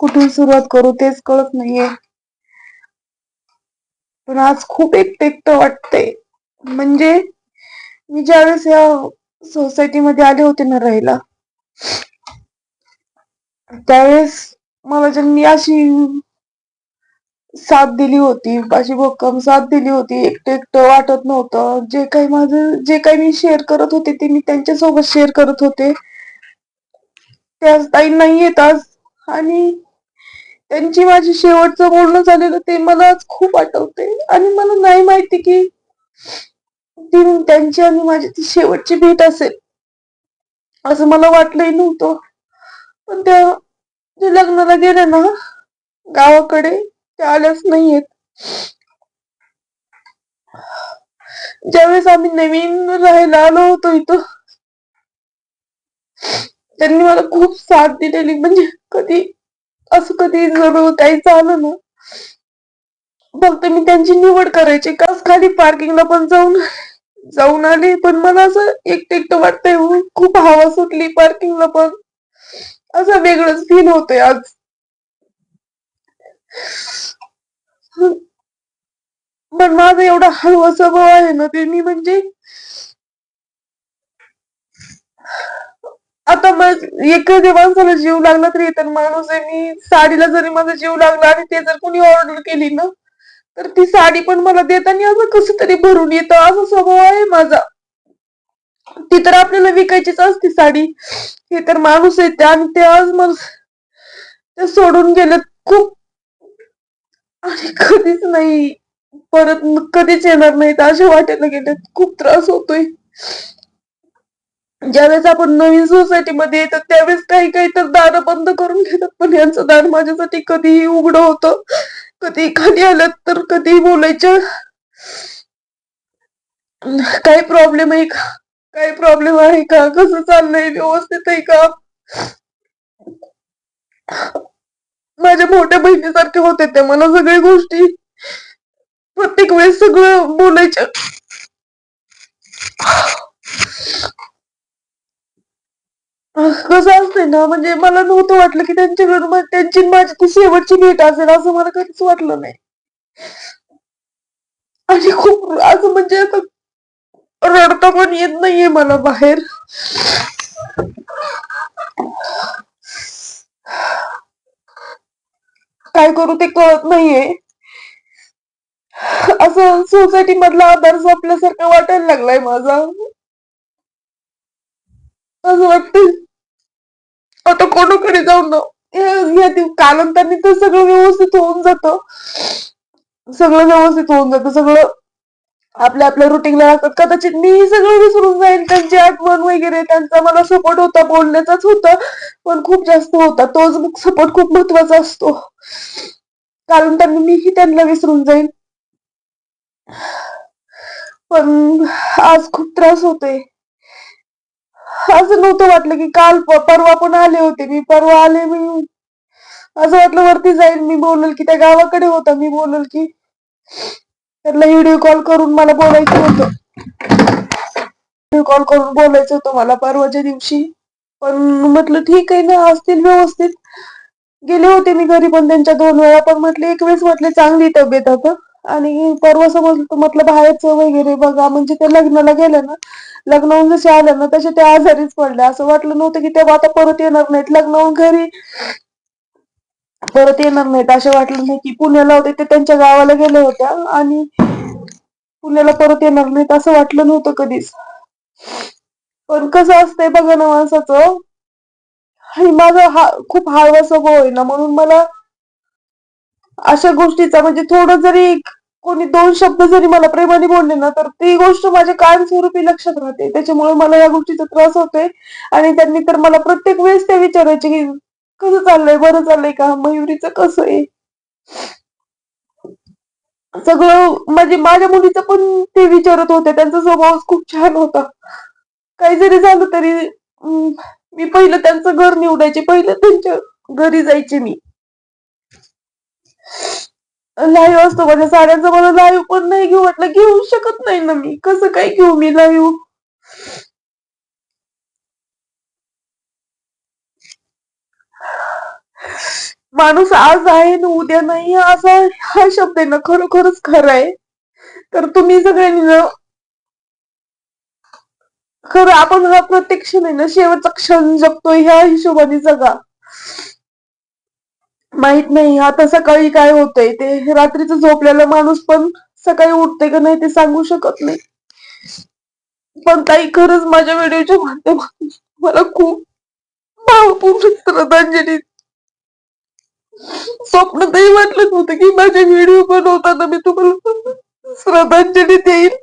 कुठून सुरुवात करू तेच कळत नाहीये. पण आज खूप एकटेक्ट वाटते म्हणजे मी ज्यावेळेस या सोसायटी मध्ये आले होते ना राहायला त्यावेळेस मला ज्यांनी अशी साथ दिली होती अशी भक्कम साथ दिली होती एकटं एकटं वाटत नव्हतं. जे काही माझं जे काही मी शेअर करत होते ते मी त्यांच्यासोबत शेअर करत होते. त्या ताई नाही येत आज आणि त्यांची माझी शेवटचं बोलणं झालेलं ते मला खूप आठवते. आणि मला नाही माहिती की ती त्यांची आणि माझी ती शेवटची भेट असेल. असं मला वाटलंही नव्हतं. पण त्या जे लग्नाला गेले ना गावाकडे त्या आल्याच नाहीयेत. ज्यावेळेस आम्ही नवीन राहायला आलो होतो इथं त्यांनी मला खूप साथ दिलेली. म्हणजे कधी असं कधी जर काही झालं ना फक्त मी त्यांची निवड करायची. कास खाली पार्किंगला पण जाऊन जाऊन आले. पण मला असं एकटं एकटं वाटतंय. खूप हवा सुटली पार्किंगला पण. असं वेगळंच फील होतंय आज. पण माझा एवढा हळवा स्वभाव आहे ना ते मी म्हणजे आता मग एखाद्या माणसाला जीव लागला तरी तर माणूस आहे. मी साडीला जरी माझा जीव लागला आणि ते जर कोणी ऑर्डर केली ना तर ती साडी पण मला देताना असं कस तरी भरून येतं. असा स्वभाव आहे माझा. ती तर आपल्याला विकायचीच असती साडी. हे तर माणूस येते आणि ते आज मला ते सोडून गेले खूप. आणि कधीच नाही. परत कधीच येणार नाहीत. असे वाटायला गेले खूप त्रास होतोय. ज्यावेळेस आपण नवीन सोसायटीमध्ये येतात त्यावेळेस काही काही तर दार बंद करून घेतात. पण यांचं दार माझ्यासाठी कधीही उघडं होतं. कधी खाली आलं तर कधी बोलायचं. काही प्रॉब्लेम आहे का? काही प्रॉब्लेम आहे का? कसं चाललंय? व्यवस्थित आहे का? माझ्या मोठ्या बहिणीसारखे होते ते मला सगळ्या गोष्टी प्रत्येक वेळेस सगळं बोलायचं. कसं असतंय ना म्हणजे मला नव्हतं वाटलं की त्यांच्याकडून त्यांची माझी ती शेवटची भेट असेल असं मला कधीच वाटलं नाही. आणि खूप असं म्हणजे आता रडता पण येत नाहीये मला बाहेर. काय करू ते कळत नाहीये. असं सोसायटी मधला आधार आपल्यासारखं वाटायला लागलाय माझा. असं वाटतंय. आता कोणाकडे जाऊन ना? तर सगळं व्यवस्थित होऊन जातं. सगळं व्यवस्थित होऊन जातं. सगळं आपल्या आपल्या रुटीनला राहतात कदाचित मी सगळं विसरून जाईल. त्यांची आठवण वगैरे त्यांचा मला सपोर्ट होता बोलण्याचाच होता पण खूप जास्त होता. तोच सपोर्ट खूप महत्त्वाचा असतो. कारण त्यांनी मीही त्यांना विसरून जाईल पण आज खूप त्रास होतोय. असं नव्हतं वाटलं की काल परवा पण आले होते. मी परवा आले मी. असं वाटलं वरती जाईल मी बोलल की त्या गावाकडे होता. मी बोलल की त्यांना व्हिडिओ कॉल करून मला बोलायचं होतं. व्हिडिओ कॉल करून बोलायचं होतं मला परवाच्या दिवशी. पण म्हटलं ठीक आहे ना असतील व्यवस्थित. गेले होते मी घरी पण त्यांच्या दोन वेळा. पण म्हटले एक वेळेस म्हटले चांगली तब्येत आता. आणि परवा समज म्हटलं बाहेरचं वगैरे बघा. म्हणजे ते लग्नाला गेलं ना लग्नाहून जसे आले ना तसे ते आजारीच पडले. असं वाटलं नव्हतं की तेव्हा आता परत येणार नाहीत. लग्नाहून घरी परत येणार नाहीत. असे वाटलं नाही की पुण्याला होते ते त्यांच्या गावाला गेल्या होत्या आणि पुण्याला परत येणार नाहीत असं वाटलं नव्हतं कधीच. पण कसं असतंय बघा ना माणसाचं आणि माझा हा खूप हाळवा स्वभाव आहे ना. म्हणून मला अशा गोष्टीचा म्हणजे थोडं जरी कोणी दोन शब्द जरी मला प्रेमाने बोलले ना तर ती गोष्ट माझ्या कायमस्वरूपी लक्षात राहते. त्याच्यामुळे मला या गोष्टीचा त्रास होतोय. आणि त्यांनी तर मला प्रत्येक वेळेस ते विचारायचे की कसं चाललंय? बरं चाललंय का? मयुरीचं कसं आहे? सगळं म्हणजे माझ्या मुलीचं पण ते विचारत होते. त्यांचा स्वभाव खूप छान होता. काही जरी झालं तरी मी पहिलं त्यांचं घर निवडायचे. पहिलं त्यांच्या घरी जायचे मी. लाईव्ह असतो माझ्या साड्यांचा मला लाईव्ह पण नाही घेऊ वाटलं. घेऊ शकत नाही ना मी. कसं काय घेऊ मी लाईव्ह माणूस आज आहे ना उद्या नाही. असा हा शब्द आहे ना खरोखरच खरं आहे. तर तुम्ही सगळ्यांनी ना खरं आपण हा प्रत्येक क्षण आहे ना शेवटचा क्षण जगतो ह्या हिशोबाने जगा. माहीत नाही. आता सकाळी काय होतंय ते? रात्रीच झोपलेला माणूस पण सकाळी उठते का नाही ते सांगू शकत नाही. पण ताई खरंच माझ्या व्हिडिओच्या माध्यमातून मला खूप भावपूर्ण श्रद्धांजली स्वप्नातही वाटलं नव्हतं की माझे व्हिडिओ बनवताना मी तुम्हाला श्रद्धांजली देईल